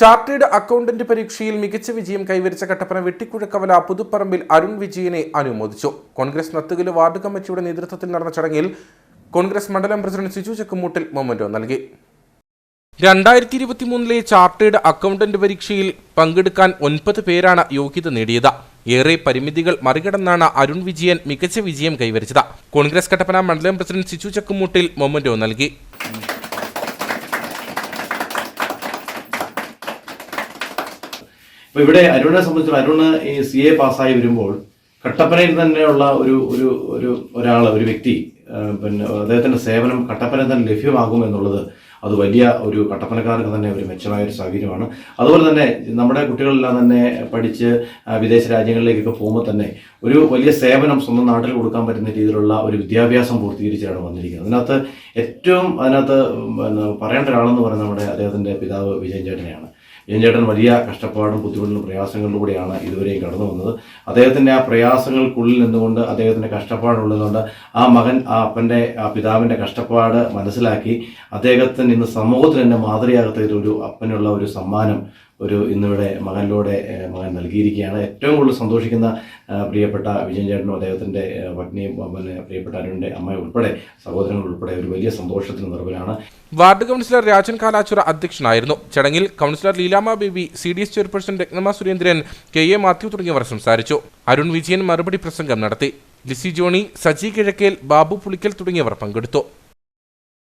Chartered accountant പരീക്ഷയിൽ മികച്ച വിജയം കൈവരിച്ച കട്ടപ്പന വെട്ടിക്കുഴക്കവല പുതുപ്പറമ്പിൽ അരുൺ വിജയനെ അനുമോദിച്ചു. കോൺഗ്രസ് നത്തുകൽ വാർഡ് കമ്മിറ്റിയുടെ നേതൃത്വത്തിൽ നടന്ന ചടങ്ങിൽ കോൺഗ്രസ് മണ്ഡലം പ്രസിഡന്റ് സിജു ചക്കുമൂട്ടിൽ മൊമന്റോ നൽകി. രണ്ടായിരത്തി ഇരുപത്തിമൂന്നിലെ ചാർട്ടേഡ് അക്കൗണ്ടന്റ് പരീക്ഷയിൽ പങ്കെടുക്കാൻ ഒൻപത് പേരാണ് യോഗ്യത നേടിയത്. ഏറെ പരിമിതികൾ മറികടന്നാണ് അരുൺ വിജയൻ മികച്ച വിജയം കൈവരിച്ചത്. കോൺഗ്രസ് കട്ടപ്പന മണ്ഡലം പ്രസിഡന്റ് സിജു ചക്കുമൂട്ടിൽ മൊമന്റോ നൽകി. അപ്പൊ ഇവിടെ അരുണിനെ സംബന്ധിച്ചിടത്തോളം അരുണ് ഈ സി എ പാസ്സായി വരുമ്പോൾ കട്ടപ്പനയിൽ തന്നെയുള്ള ഒരു ഒരു ഒരു ഒരാൾ ഒരു വ്യക്തി പിന്നെ അദ്ദേഹത്തിന്റെ സേവനം കട്ടപ്പനയിൽ തന്നെ ലഭ്യമാകും എന്നുള്ളത് അത് വലിയ ഒരു കട്ടപ്പനക്കാർക്ക് തന്നെ ഒരു മെച്ചമായ ഒരു സാഹചര്യമാണ്. അതുപോലെ തന്നെ നമ്മുടെ കുട്ടികളെല്ലാം തന്നെ പഠിച്ച് വിദേശ രാജ്യങ്ങളിലേക്കൊക്കെ പോകുമ്പോൾ തന്നെ ഒരു വലിയ സേവനം സ്വന്തം നാട്ടിൽ കൊടുക്കാൻ പറ്റുന്ന രീതിയിലുള്ള ഒരു വിദ്യാഭ്യാസം പൂർത്തീകരിച്ചാണ് വന്നിരിക്കുന്നത്. അതിനകത്ത് ഏറ്റവും അതിനകത്ത് പറയേണ്ട ഒരാളെന്ന് പറയുന്നത് നമ്മുടെ അദ്ദേഹത്തിന്റെ പിതാവ് വിജയൻ ചേട്ടനെയാണ്. വിജയൻ ചേട്ടൻ വലിയ കഷ്ടപ്പാടും ബുദ്ധിമുട്ടും പ്രയാസങ്ങളിലൂടെയാണ് ഇതുവരെയും കടന്നു വന്നത്. അദ്ദേഹത്തിന്റെ ആ പ്രയാസങ്ങൾക്കുള്ളിൽ നിന്നുകൊണ്ട് അദ്ദേഹത്തിന്റെ കഷ്ടപ്പാടുള്ളതുകൊണ്ട് ആ മകൻ ആ അപ്പന്റെ ആ പിതാവിന്റെ കഷ്ടപ്പാട് മനസ്സിലാക്കി അദ്ദേഹത്തിന് ഇന്ന് സമൂഹത്തിന് തന്നെ മാതൃയാകത്ത ഒരു അപ്പനുള്ള ഒരു സമ്മാനം ഒരു ഇന്നിവിടെ മകനിലൂടെ മകൻ നൽകിയിരിക്കുകയാണ്. ഏറ്റവും കൂടുതൽ സന്തോഷിക്കുന്ന പ്രിയപ്പെട്ട വിജയൻ ചേട്ടനും അദ്ദേഹത്തിന്റെ പത്നിയും പിന്നെ പ്രിയപ്പെട്ട അരുണിന്റെ അമ്മ ഉൾപ്പെടെ സഹോദരങ്ങൾ ഉൾപ്പെടെ ഒരു വലിയ സന്തോഷത്തിന് നിറവിലാണ്. വാർഡ് കൗൺസിലർ രാജൻ കാലാച്ചുറ അധ്യക്ഷനായിരുന്നു. ചടങ്ങിൽ councillor Leelamma Baby C D S chairperson Ratnamma Surendran K A Mathew തുടങ്ങിയവർ സംസാരിച്ചു. അരുൺ വിജയൻ മറുപടി പ്രസംഗം നടത്തി. ലിസി ജോണി സജി കിഴക്കേൽ ബാബു പുളിക്കൽ തുടങ്ങിയവർ പങ്കെടുത്തു.